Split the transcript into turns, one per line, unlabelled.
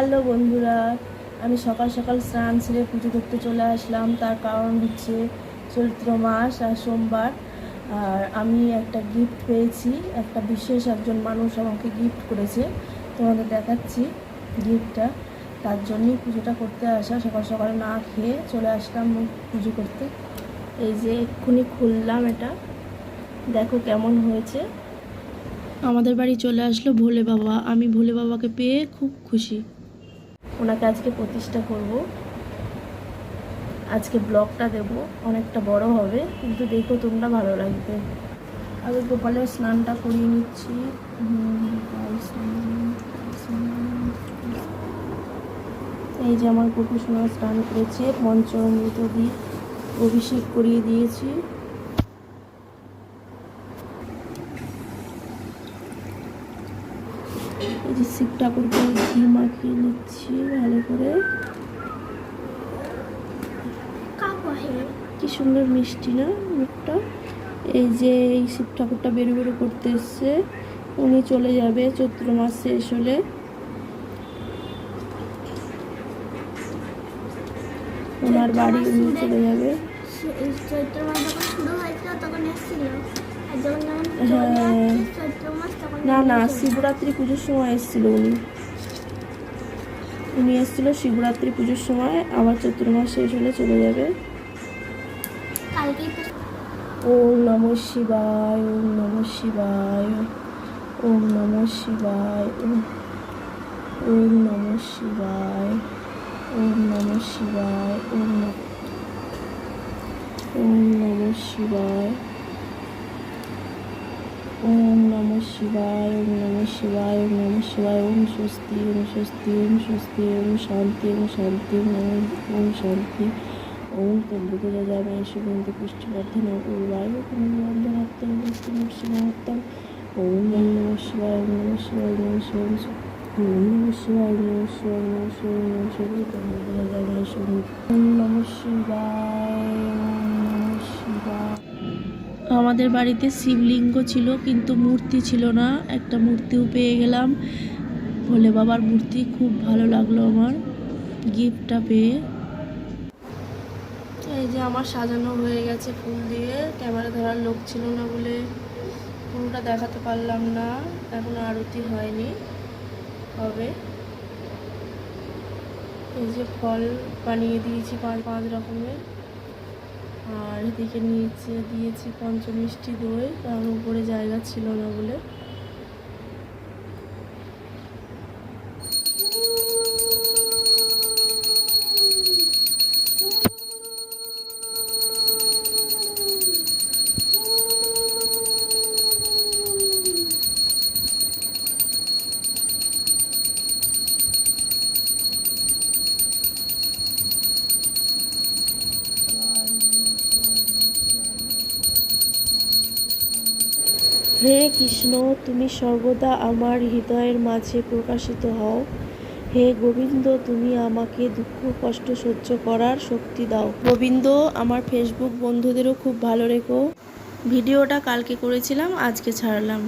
Hello বন্ধুরা, আমি সকাল সকাল স্নান সেরে পুজো করতে চলে আসলাম। তার কারণ হচ্ছে চৈত্র মাস আর সোমবার। আর আমি একটা গিফট পেয়েছি, একটা বিশেষ একজন মানুষ আমাকে গিফট করেছে। তোমাদের দেখাচ্ছি গিফটটা তার জন্যই পুজোটা করতে আসা। সকাল সকাল না খেয়ে চলে আসলাম পুজো করতে। এই যে এক্ষুনি খুললাম এটা। দেখো কেমন হয়েছে। আমাদের বাড়ি চলে আসলো ভোলে বাবা। আমি ভোলে বাবাকে পেয়ে খুব খুশি। ওনাকে আজকে প্রতিষ্ঠা করব। আজকে ব্লগটা দেব অনেকটা বড় হবে কিন্তু দেখো তোমরা ভালো লাগবে। আগে গোপালের স্নানটা করিয়ে নিচ্ছি। এই যে আমার কুকুর স্নান করেছে পঞ্চমৃত দিয়ে অভিষেক করিয়ে দিয়েছি। এই যে শিব ঠাকুরকে ঘি মাখিয়ে নিচ্ছি ভালো করে। কি সুন্দর মিষ্টি না মুখটা? এই যে এই শিব ঠাকুরটা বেরো বেরো করতে এসছে উনি চলে যাবে চৈত্র মাস শেষ হলে। ওনার বাড়ি উনি চলে যাবে।
চৈত্র মাস যখন শুরু হয়েছিল তখন এসেছিল।
হ্যাঁ। না না, শিবরাত্রি পুজোর সময় এসেছিল উনি উনি এসেছিল শিবরাত্রি পুজোর সময়, আবার চৈত্র মাস শেষ হলে চলে যাবে ওম নম শিবায়, ওম নম শিবায় ওম নম শিবায়, ওম নম শিবায়, ওম নম শিবায়, ওম নম শিবায় ওম নম শিবায় ওম নম শিবায় ওম নম শিবায় ওম স্বস্তি ওম স্বস্তি ওম স্বস্তি ওম শান্তি ওম শান্তি ওম শান্তি ওম যাবে শুভন্ত পুষ্টিবর্ধন উর্বায় পুনর্বন্ধনাত্ম শিবাত্ম ওম নম শিবায় নম শিবায় ওম নম শিবায় নম শিবায় ওম নম শিবায় নম শিবায় নম শিবায় তম্বুকে যাবে ওম শিবায় ওম নম শিবায় আমাদের বাড়িতে শিবলিঙ্গ ছিল, কিন্তু মূর্তি ছিল না। একটা মূর্তিও পেয়ে গেলাম। ভোলে বাবার মূর্তি খুব ভালো লাগল আমার, গিফটটা পেয়ে। এই যে আমার সাজানো হয়ে গেছে ফুল দিয়ে। ক্যামেরা ধরার লোক ছিল না বলে পুরোটা দেখাতে পারলাম না। এখন আরতি হয়নি। হবে। এই যে ফল বানিয়ে দিয়েছি পাঁচ পাঁচ রকমের। আর এদিকে নিচে দিয়েছি পঞ্চমিষ্টি দই কারণ উপরে জায়গা ছিল না বলে। হে কৃষ্ণ, তুমি সর্বদা আমার হৃদয়ের মাঝে প্রকাশিত হও। হে গোবিন্দ, তুমি আমাকে দুঃখ, কষ্ট সহ্য করার শক্তি দাও। গোবিন্দ, আমার ফেসবুক বন্ধুদেরও খুব ভালো রেখো। ভিডিওটা কালকে করেছিলাম, আজকে ছাড়লাম।